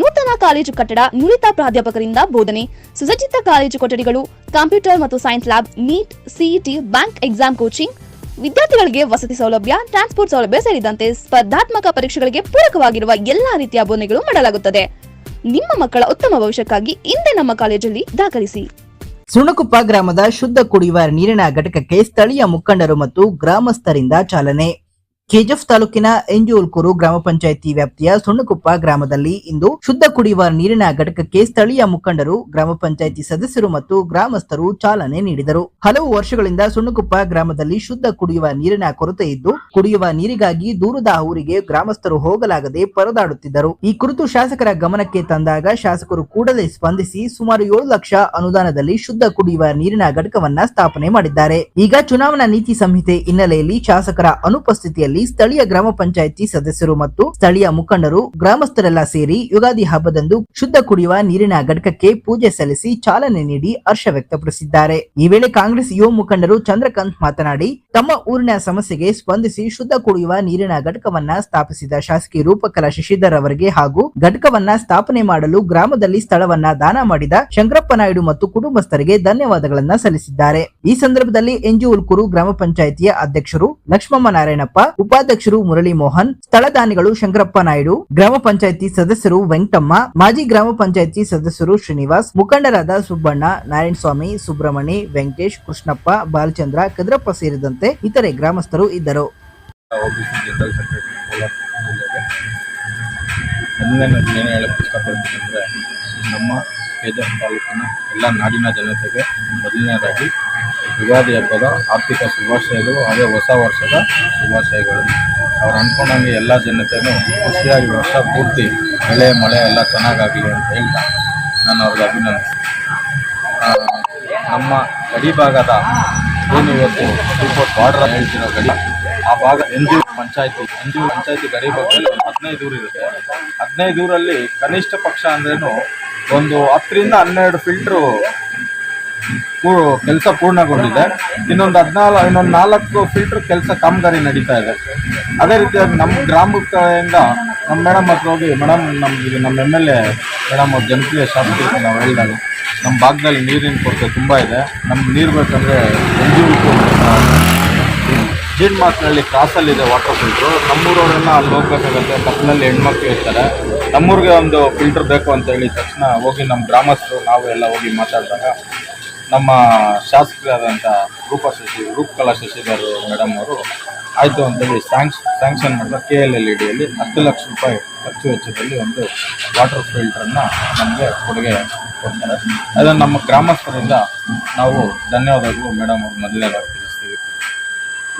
ನೂತನ ಕಾಲೇಜು ಕಟ್ಟಡ ನುರಿತ ಪ್ರಾಧ್ಯಾಪಕರಿಂದ ಬೋಧನೆ. ಸುಸಜ್ಜಿತ ಕಾಲೇಜು ಕೊಠಡಿಗಳು, ಕಂಪ್ಯೂಟರ್ ಮತ್ತು science lab, NEET CET bank exam coaching. ವಿದ್ಯಾರ್ಥಿಗಳಿಗೆ ವಸತಿ ಸೌಲಭ್ಯ, ಟ್ರಾನ್ಸ್ಪೋರ್ಟ್ ಸೌಲಭ್ಯ ಸೇರಿದಂತೆ ಸ್ಪರ್ಧಾತ್ಮಕ ಪರೀಕ್ಷೆಗಳಿಗೆ ಪೂರಕವಾಗಿರುವ ಎಲ್ಲಾ ರೀತಿಯ ಬೋಧನೆಗಳು ಮಾಡಲಾಗುತ್ತದೆ. ನಿಮ್ಮ ಮಕ್ಕಳ ಉತ್ತಮ ಭವಿಷ್ಯಕ್ಕಾಗಿ ಇಂದೇ ನಮ್ಮ ಕಾಲೇಜಲ್ಲಿ ದಾಖಲಿಸಿ. ಸುಣಕುಪ್ಪ ಗ್ರಾಮದ ಶುದ್ಧ ಕುಡಿಯುವ ನೀರಿನ ಘಟಕಕ್ಕೆ ಸ್ಥಳೀಯ ಮುಖಂಡರು ಮತ್ತು ಗ್ರಾಮಸ್ಥರಿಂದ ಚಾಲನೆ. ಕೆಜಿಎಫ್ ತಾಲೂಕಿನ ಎಂಜೂಲ್ಕೂರು ಗ್ರಾಮ ಪಂಚಾಯಿತಿ ವ್ಯಾಪ್ತಿಯ ಸುಣ್ಣಕುಪ್ಪ ಗ್ರಾಮದಲ್ಲಿ ಇಂದು ಶುದ್ಧ ಕುಡಿಯುವ ನೀರಿನ ಘಟಕಕ್ಕೆ ಸ್ಥಳೀಯ ಮುಖಂಡರು, ಗ್ರಾಮ ಪಂಚಾಯಿತಿ ಸದಸ್ಯರು ಮತ್ತು ಗ್ರಾಮಸ್ಥರು ಚಾಲನೆ ನೀಡಿದರು. ಹಲವು ವರ್ಷಗಳಿಂದ ಸುಣ್ಣಕುಪ್ಪ ಗ್ರಾಮದಲ್ಲಿ ಶುದ್ಧ ಕುಡಿಯುವ ನೀರಿನ ಕೊರತೆ ಇದ್ದು, ಕುಡಿಯುವ ನೀರಿಗಾಗಿ ದೂರದ ಊರಿಗೆ ಗ್ರಾಮಸ್ಥರು ಹೋಗಲಾಗದೆ ಪರದಾಡುತ್ತಿದ್ದರು. ಈ ಕುರಿತು ಶಾಸಕರ ಗಮನಕ್ಕೆ ತಂದಾಗ ಶಾಸಕರು ಕೂಡಲೇ ಸ್ಪಂದಿಸಿ ಸುಮಾರು ಏಳು ಲಕ್ಷ ಅನುದಾನದಲ್ಲಿ ಶುದ್ಧ ಕುಡಿಯುವ ನೀರಿನ ಘಟಕವನ್ನ ಸ್ಥಾಪನೆ ಮಾಡಿದ್ದಾರೆ. ಈಗ ಚುನಾವಣಾ ನೀತಿ ಸಂಹಿತೆ ಹಿನ್ನೆಲೆಯಲ್ಲಿ ಶಾಸಕರ ಅನುಪಸ್ಥಿತಿಯಲ್ಲಿ ಸ್ಥಳೀಯ ಗ್ರಾಮ ಪಂಚಾಯಿತಿ ಸದಸ್ಯರು ಮತ್ತು ಸ್ಥಳೀಯ ಮುಖಂಡರು ಗ್ರಾಮಸ್ಥರೆಲ್ಲ ಸೇರಿ ಯುಗಾದಿ ಹಬ್ಬದಂದು ಶುದ್ಧ ಕುಡಿಯುವ ನೀರಿನ ಘಟಕಕ್ಕೆ ಪೂಜೆ ಸಲ್ಲಿಸಿ ಚಾಲನೆ ನೀಡಿ ಹರ್ಷ ವ್ಯಕ್ತಪಡಿಸಿದ್ದಾರೆ. ಈ ವೇಳೆ ಕಾಂಗ್ರೆಸ್ ಯುವ ಮುಖಂಡರು ಚಂದ್ರಕಾಂತ್ ಮಾತನಾಡಿ, ತಮ್ಮ ಊರಿನ ಸಮಸ್ಯೆಗೆ ಸ್ಪಂದಿಸಿ ಶುದ್ಧ ಕುಡಿಯುವ ನೀರಿನ ಘಟಕವನ್ನ ಸ್ಥಾಪಿಸಿದ ಶಾಸಕಿ ರೂಪಕಲಾ ಶಶಿಧರ್ ಅವರಿಗೆ ಹಾಗೂ ಘಟಕವನ್ನ ಸ್ಥಾಪನೆ ಮಾಡಲು ಗ್ರಾಮದಲ್ಲಿ ಸ್ಥಳವನ್ನ ದಾನ ಮಾಡಿದ ಶಂಕರಪ್ಪ ನಾಯ್ಡು ಮತ್ತು ಕುಟುಂಬಸ್ಥರಿಗೆ ಧನ್ಯವಾದಗಳನ್ನ ಸಲ್ಲಿಸಿದ್ದಾರೆ. ಈ ಸಂದರ್ಭದಲ್ಲಿ ಎನ್ಜಿ ಉಲ್ಕೂರು ಗ್ರಾಮ ಪಂಚಾಯಿತಿಯ ಅಧ್ಯಕ್ಷರು ಲಕ್ಷ್ಮಮ್ಮ ನಾರಾಯಣಪ್ಪ ಉಪಾಧ್ಯಕ್ಷರು ಮುರಳಿ ಮೋಹನ್ ಸ್ಥಳದಾನಿಗಳು ಶಂಕರಪ್ಪ ನಾಯ್ಡು, ಗ್ರಾಮ ಪಂಚಾಯಿತಿ ಸದಸ್ಯರು ವೆಂಕಟಮ್ಮ, ಮಾಜಿ ಗ್ರಾಮ ಪಂಚಾಯಿತಿ ಸದಸ್ಯರು ಶ್ರೀನಿವಾಸ್, ಮುಖಂಡರಾದ ಸುಬ್ಬಣ್ಣ, ನಾರಾಯಣಸ್ವಾಮಿ ಸುಬ್ರಹ್ಮಣಿ ವೆಂಕಟೇಶ್, ಕೃಷ್ಣಪ್ಪ, ಬಾಲಚಂದ್ರ, ಕದ್ರಪ್ಪ ಸೇರಿದಂತೆ ಇತರೆ ಗ್ರಾಮಸ್ಥರು ಇದ್ದರು. ನಮ್ಮ ಕೆಜೆಫ್ ತಾಲೂಕಿನ ಎಲ್ಲ ನಾಡಿನ ಜನತೆಗೆ ಮೊದಲನೇದಾಗಿ ಯುಗಾದಿ ಹಬ್ಬದ ಆರ್ಥಿಕ ಶುಭಾಶಯಗಳು, ಹಾಗೆ ಹೊಸ ವರ್ಷದ ಶುಭಾಶಯಗಳು. ಅವ್ರು ಅಂದ್ಕೊಂಡಂಗೆ ಎಲ್ಲ ಜನತೆನೂ ಖುಷಿಯಾಗಿ ವರ್ಷ ಪೂರ್ತಿ ಬೆಳೆ ಮಳೆ ಎಲ್ಲ ಚೆನ್ನಾಗಾಗಲಿ ಅಂತ ಹೇಳ್ತಾ ನಾನು ಅವ್ರಿಗೆ ಅಭಿನಂದಿಸ್ತೀನಿ ನಮ್ಮ ಗಡಿ ಭಾಗದ ಏನು ಇವತ್ತು ಸುಪ್ರೀಂಕೋರ್ಟ್ ಬಾರ್ಡರ್ ಹೇಳ್ತಿರೋ ಗಡಿ, ಆ ಭಾಗ ಎನ್ ಜಿ ಪಂಚಾಯತಿ ಎನ್ ಜಿ ಪಂಚಾಯತಿ ಗಡಿ ಭಾಗದಲ್ಲಿ ಒಂದು ಹದಿನೈದು ಊರು ಇರುತ್ತೆ ಹದಿನೈದು ಊರಲ್ಲಿ ಕನಿಷ್ಠ ಪಕ್ಷ ಅಂದ್ರೇನು ಒಂದು ಹತ್ತರಿಂದ ಹನ್ನೆರಡು ಫಿಲ್ಟ್ರು ಕೆಲಸ ಪೂರ್ಣಗೊಂಡಿದೆ. ಇನ್ನೊಂದು ಹದಿನಾಲ್ಕು ಇನ್ನೊಂದು ನಾಲ್ಕು ಫಿಲ್ಟ್ರ್ ಕೆಲಸ ಕಾಮಗಾರಿ ನಡೀತಾ ಇದೆ. ಅದೇ ರೀತಿಯಾಗಿ ನಮ್ಮ ಗ್ರಾಮದಿಂದ ನಮ್ಮ ಮೇಡಮ್ ಹತ್ರ ಹೋಗಿ ಮೇಡಮ್ ನಮ್ಗೆ ನಮ್ಮ ಎಂ ಎಲ್ ಎ ಮೇಡಮ್ ಅವ್ರ ಜನಪ್ರಿಯ ಶಾಸಕರಿಗೆ ನಾವು ಹೇಳಿದಾಗ ನಮ್ಮ ಭಾಗದಲ್ಲಿ ನೀರಿನ ಕೊರತೆ ತುಂಬ ಇದೆ. ನಮ್ಗೆ ನೀರು ಬೇಕಂದರೆ ಎನ್ ಜಿ ಜೀನ್ಮಾಸ್ನಲ್ಲಿ ಕ್ರಾಸಲ್ಲಿದೆ ವಾಟರ್ ಫಿಲ್ಟ್ರು ನಮ್ಮೂರವರೆಲ್ಲ ಅಲ್ಲಿ ಹೋಗ್ಬೇಕಾಗತ್ತೆ. ಪಕ್ಕದಲ್ಲಿ ಹೆಣ್ಮಕ್ಳು ಇರ್ತಾರೆ. ನಮ್ಮೂರಿಗೆ ಒಂದು ಫಿಲ್ಟರ್ ಬೇಕು ಅಂತ ಹೇಳಿದ ತಕ್ಷಣ ಹೋಗಿ ನಮ್ಮ ಗ್ರಾಮಸ್ಥರು, ನಾವು ಎಲ್ಲ ಹೋಗಿ ಮಾತಾಡಿದಾಗ ನಮ್ಮ ಶಾಸಕರಾದಂಥ ರೂಪ ಶಶಿ, ರೂಪಕಲಾ ಶಶಿಧರ್ ಮೇಡಮ್ ಅವರು ಆಯಿತು ಅಂತೇಳಿ ಸ್ಯಾಂಕ್ಷ ಸ್ಯಾಂಕ್ಷನ್ ಮಾಡಿದ ಕೆ ಎಲ್ ಎಲ್ ಇ ಡಿಯಲ್ಲಿ ಹತ್ತು ಲಕ್ಷ ರೂಪಾಯಿ ಖರ್ಚು ವೆಚ್ಚದಲ್ಲಿ ಒಂದು ವಾಟರ್ ಫಿಲ್ಟ್ರನ್ನು ನಮಗೆ ಕೊಡುಗೆ ಕೊಡ್ತಾರೆ. ಅದನ್ನು ನಮ್ಮ ಗ್ರಾಮಸ್ಥರಿಂದ ನಾವು ಧನ್ಯವಾದಗಳು ಮೇಡಮ್ ಅವ್ರು ಮೊದಲನೇದಾಗಿ ತಿಳಿಸ್ತೀವಿ.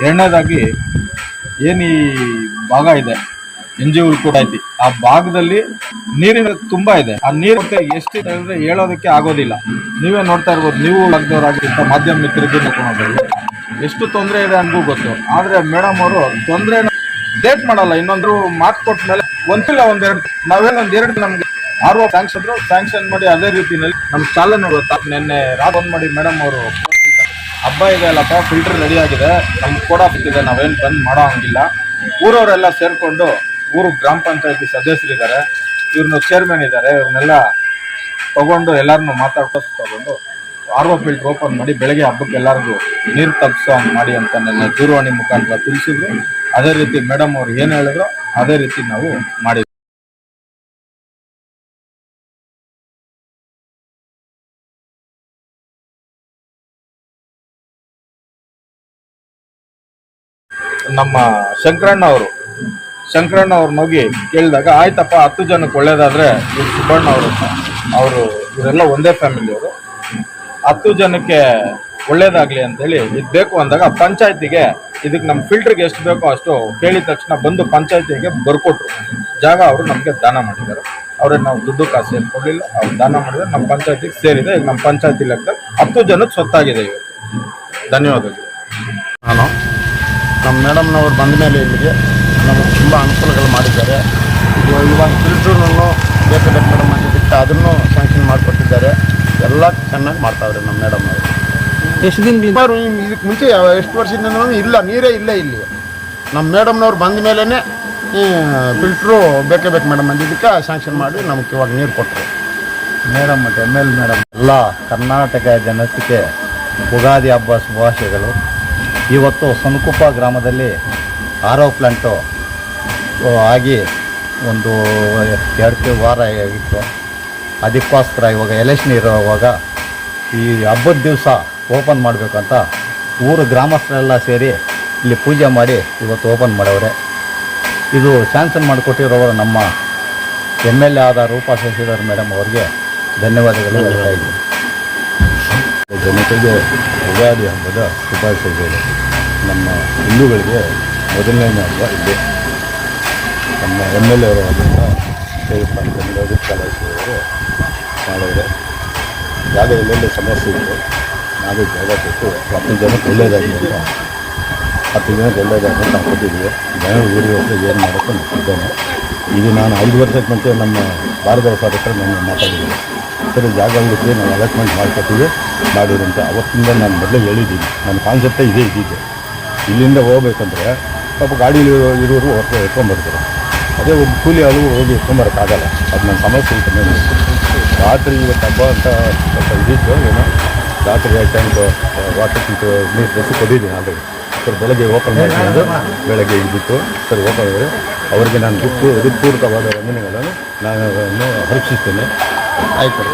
ಎರಡನೇದಾಗಿ ಏನು ಈ ಭಾಗ ಇದೆ? ಎನ್ ಜಿ ಕೂಡ ಐತಿ. ಆ ಭಾಗದಲ್ಲಿ ನೀರಿನ ತುಂಬಾ ಇದೆ. ಆ ನೀರು ಎಷ್ಟಿದೆ ಅಂದ್ರೆ ಹೇಳೋದಕ್ಕೆ ಆಗೋದಿಲ್ಲ. ನೀವೇ ನೋಡ್ತಾ ಇರ್ಬೋದು. ನೀವು ಲಗ್ನವರಾಗಿರ್ತ ಮಾಧ್ಯಮ ಮಿತ್ರರಿಗೆ ನೋಡ್ಕೊಂಡು ಎಷ್ಟು ತೊಂದರೆ ಇದೆ ಅನ್ಗೂ ಗೊತ್ತು. ಆದ್ರೆ ಮೇಡಮ್ ಅವರು ತೊಂದರೆ ಡೇಟ್ ಮಾಡಲ್ಲ. ಇನ್ನೊಂದು ಮಾತು ಕೊಟ್ಟ ಮೇಲೆ ಒಂದಿಲ್ಲ, ಒಂದೆರಡು ನಾವೇನು ಎರಡು ನಮ್ಗೆ ಆರ್ ಒ ಸ್ಯಾಂಕ್ಷನ್ ಸ್ಯಾಂಕ್ಷನ್ ಮಾಡಿ ಅದೇ ರೀತಿಯಲ್ಲಿ ನಮ್ ಚಾಲನೆ ಗೊತ್ತಾ ನಿನ್ನೆ ರಾತ್ ಬಂದ್ ಮಾಡಿ ಮೇಡಮ್ ಅವರು ಹಬ್ಬ ಇದೆ ಅಲ್ಲಪ್ಪ ಫಿಲ್ಟರ್ ರೆಡಿ ಆಗಿದೆ. ನಮ್ಗೆ ಕೂಡ ಬಿಟ್ಟಿದೆ ನಾವೇನು ಬಂದ್ ಮಾಡೋ ಹಂಗಿಲ್ಲ. ಊರವರೆಲ್ಲ ಸೇರ್ಕೊಂಡು ಊರು ಗ್ರಾಮ ಪಂಚಾಯತಿ ಸದಸ್ಯರಿದ್ದಾರೆ. ಇವ್ರನ್ನ ಚೇರ್ಮನ್ ಇದ್ದಾರೆ. ಇವ್ರನ್ನೆಲ್ಲ ತಗೊಂಡು ಎಲ್ಲರನ್ನು ಮಾತಾಡ್ಕೊಂಡು ತಗೊಂಡು ಆರ್ ಒ ಫಿಲ್ಟರ್ ಓಪನ್ ಮಾಡಿ ಬೆಳಗ್ಗೆ ಹಬ್ಬಕ್ಕೆ ಎಲ್ಲರಿಗೂ ನೀರು ತಪ್ಪಿಸೋ ಮಾಡಿ ಅಂತ ನನ್ನ ದೂರವಾಣಿ ಮುಖಾಂತರ ತಿಳಿಸಿದ್ರು. ಅದೇ ರೀತಿ ಮೇಡಮ್ ಅವ್ರು ಏನು ಹೇಳಿದ್ರು? ಅದೇ ರೀತಿ ನಾವು ಮಾಡಿದ್ವಿ. ನಮ್ಮ ಶಂಕರಣ್ಣ ಅವರು ಶಂಕರಣ್ಣ ಅವ್ರನ್ನ ಹೋಗಿ ಕೇಳಿದಾಗ, ಆಯ್ತಪ್ಪ, ಹತ್ತು ಜನಕ್ಕೆ ಒಳ್ಳೇದಾದ್ರೆ ಇವ್ರು ಸುಬ್ಬಣ್ಣ ಅವರು ಅವರು ಇವರೆಲ್ಲ ಒಂದೇ ಫ್ಯಾಮಿಲಿ ಅವರು ಹತ್ತು ಜನಕ್ಕೆ ಒಳ್ಳೇದಾಗ್ಲಿ ಅಂತೇಳಿ ಇದು ಬೇಕು ಅಂದಾಗ ಪಂಚಾಯತಿಗೆ ಇದಕ್ಕೆ ನಮ್ಮ ಫಿಲ್ಟ್ರಿಗೆ ಎಷ್ಟು ಬೇಕೋ ಅಷ್ಟು ಕೇಳಿದ ತಕ್ಷಣ ಬಂದು ಪಂಚಾಯತಿಗೆ ಬರ್ಕೊಟ್ರು. ಜಾಗ ಅವರು ನಮಗೆ ದಾನ ಮಾಡಿದ್ದಾರೆ. ಅವ್ರಿಗೆ ನಾವು ದುಡ್ಡು ಕಾಸು ಏನು ಕೊಡಲಿಲ್ಲ ಅವ್ರು ದಾನ ಮಾಡಿದ್ರೆ ನಮ್ಮ ಪಂಚಾಯತಿಗೆ ಸೇರಿದೆ. ಈಗ ನಮ್ಮ ಪಂಚಾಯತಿ ಲೆಕ್ಕದಲ್ಲಿ ಹತ್ತು ಜನಕ್ಕೆ ಸ್ವತ್ತಾಗಿದೆ ಇವತ್ತು ಧನ್ಯವಾದಗಳು. ನಾನು ನಮ್ಮ ಮೇಡಮ್ನವ್ರು ಬಂದ ಮೇಲೆ ಇಲ್ಲಿಗೆ ನಮಗೆ ತುಂಬ ಅನುಕೂಲಗಳು ಮಾಡಿದ್ದಾರೆ. ಇವ- ಇವಾಗ ಫಿಲ್ಟ್ರನ್ನು ಬೇಕು ಮೇಡಮ್ ಬಿಟ್ಟು ಅದನ್ನು ಸ್ಯಾಂಕ್ಷನ್ ಮಾಡಿಕೊಟ್ಟಿದ್ದಾರೆ. ಎಲ್ಲ ಚೆನ್ನಾಗಿ ಮಾಡ್ತಾವ್ರೆ ನಮ್ಮ ಮೇಡಮ್ನವರು ಎಷ್ಟು ದಿನ ಸುಮಾರು ಇದಕ್ಕೆ ಮುಂಚೆ ಯಾವ- ಎಷ್ಟು ವರ್ಷದಿಂದ ಇಲ್ಲ ನೀರೇ ಇಲ್ಲ ಇಲ್ಲಿ. ನಮ್ಮ ಮೇಡಮ್ನವ್ರು ಬಂದ ಮೇಲೇ ಫಿಲ್ಟ್ರು ಬೇಕೇ ಬೇಕು ಮೇಡಮ್ ಅಂದಿದ್ದಕ್ಕೆ ಸ್ಯಾಂಕ್ಷನ್ ಮಾಡಿ ನಮಗೆ ಇವಾಗ ನೀರು ಕೊಟ್ಟರು ಮೇಡಮ್ ಮತ್ತು ಎಂ ಎಲ್ ಮೇಡಮ್ ಎಲ್ಲ ಕರ್ನಾಟಕ ಜನತೆಗೆ ಯುಗಾದಿ ಹಬ್ಬ ಶುಭಾಶಯಗಳು. ಇವತ್ತು ಸೊನಕುಪ್ಪ ಗ್ರಾಮದಲ್ಲಿ ಆರೋ ಪ್ಲಾಂಟು ಓ, ಆಗಿ ಒಂದು ಎರಡು ವಾರ ಆಗಿತ್ತು. ಅದಕ್ಕೋಸ್ಕರ ಇವಾಗ ಎಲೆಕ್ಷನ್ ಇರುವಾಗ ಈ ಹಬ್ಬದ ದಿವಸ ಓಪನ್ ಮಾಡಬೇಕಂತ ಊರು ಗ್ರಾಮಸ್ಥರೆಲ್ಲ ಸೇರಿ ಇಲ್ಲಿ ಪೂಜೆ ಮಾಡಿ ಇವತ್ತು ಓಪನ್ ಮಾಡವ್ರೆ. ಇದು ಸ್ಯಾನ್ಸನ್ ಮಾಡಿಕೊಟ್ಟಿರೋರು ನಮ್ಮ ಎಂ ಎಲ್ ಎ ಆದ ರೂಪಾ ಶಶಿಧರ್ ಮೇಡಮ್ ಅವ್ರಿಗೆ ಧನ್ಯವಾದಗಳು ಹೇಳ್ತಾ ಇದ್ದೀನಿ. ಜನತೆಗೆ ಯುಗಾದಿ ಹಬ್ಬದ ಶುಭಾಶಯಗಳು. ನಮ್ಮ ಹಿಂದೂಗಳಿಗೆ ಮೊದಲನೇ ಹಬ್ಬ ಇದೆ. ನಮ್ಮ ಎಂ ಎಲ್ ಎ ಅವರು ಅದರಿಂದ ದೇವಸ್ಥಾನ ಗಂಗಾಧಿ ಕಲಾಶಿಯವರು ಮಾಡಿದ್ರೆ ಸಮಸ್ಯೆ ಇತ್ತು ನಾವೇ ಜಾಗ ಕೊಟ್ಟು ಹತ್ತು ಜನಕ್ಕೆ ಒಳ್ಳೇದಾಗಿ ಅಂತ, ಹತ್ತು ಜನಕ್ಕೆ ಒಳ್ಳೆಯದಾಗಿ ಅಂತ ಕೊಟ್ಟಿದ್ದೀವಿ ಜನರು ಊರಿಗೆ ಹೋಗಿ ಏನು ಮಾಡೋಕ್ಕೆ ಇದ್ದೇನೆ ಇದು ನಾನು ಐದು ವರ್ಷಕ್ಕೆ ಮುಂಚೆ ನಮ್ಮ ಭಾರತ ಸಾರ್ ಹತ್ರ ನಾನು ಮಾತಾಡಿದ್ದೀನಿ ಸರಿ, ಜಾಗ ಹುಡುಕಿ ನಾವು ಅಲಾಟ್ಮೆಂಟ್ ಮಾಡ್ಕೊತೀವಿ ಅಂತ. ಅವತ್ತಿಂದ ನಾನು ಮೊದಲೇ ಹೇಳಿದ್ದೀನಿ. ನನ್ನ ಕಾನ್ಸೆಪ್ಟೇ ಇದೇ ಇದ್ದಿದ್ದು. ಇಲ್ಲಿಂದ ಹೋಗ್ಬೇಕಂದ್ರೆ ಪಾಪ ಗಾಡೀಲಿ ಇರೋರು ಹೊರಗೆ ಎತ್ಕೊಂಡ್ಬರ್ತಾರೆ. ಅದೇ ಒಂದು ಕೂಲಿ ಆಳು ಹೋಗಿ ಎತ್ಕೊಂಬರೋಕ್ಕಾಗಲ್ಲ ಅದು ನನ್ನ ಸಮಸ್ಯೆ ಮೇಲೆ ರಾತ್ರಿ ಇವತ್ತು ಹಬ್ಬ ಅಂತ ಸ್ವಲ್ಪ ಇದಿತ್ತು ಏನೋ. ರಾತ್ರಿ ಎರಡು ಟೈಮ್ ವಾಟರ್ ಟೀಟು ನೀರು ಬೆಸಿ ಕೊಟ್ಟಿದ್ದೀನಿ ಆಲ್ರೆಡಿ ಸರ್, ಬೆಳಗ್ಗೆ ಓಪನ್ ಮಾಡಿಕೊಂಡು ಬೆಳಗ್ಗೆ ಇದ್ದಿತ್ತು. ಸರ್ ಓಪನ್ ಆದರೆ ಅವರಿಗೆ ನಾನು ದುಡ್ಡು ಹೃತ್ಪೂರ್ವಕವಾದ ವಂದನೆಗಳನ್ನು ನಾನು ಹರೀಕ್ಷಿಸ್ತೇನೆ ಆಯ್ತು.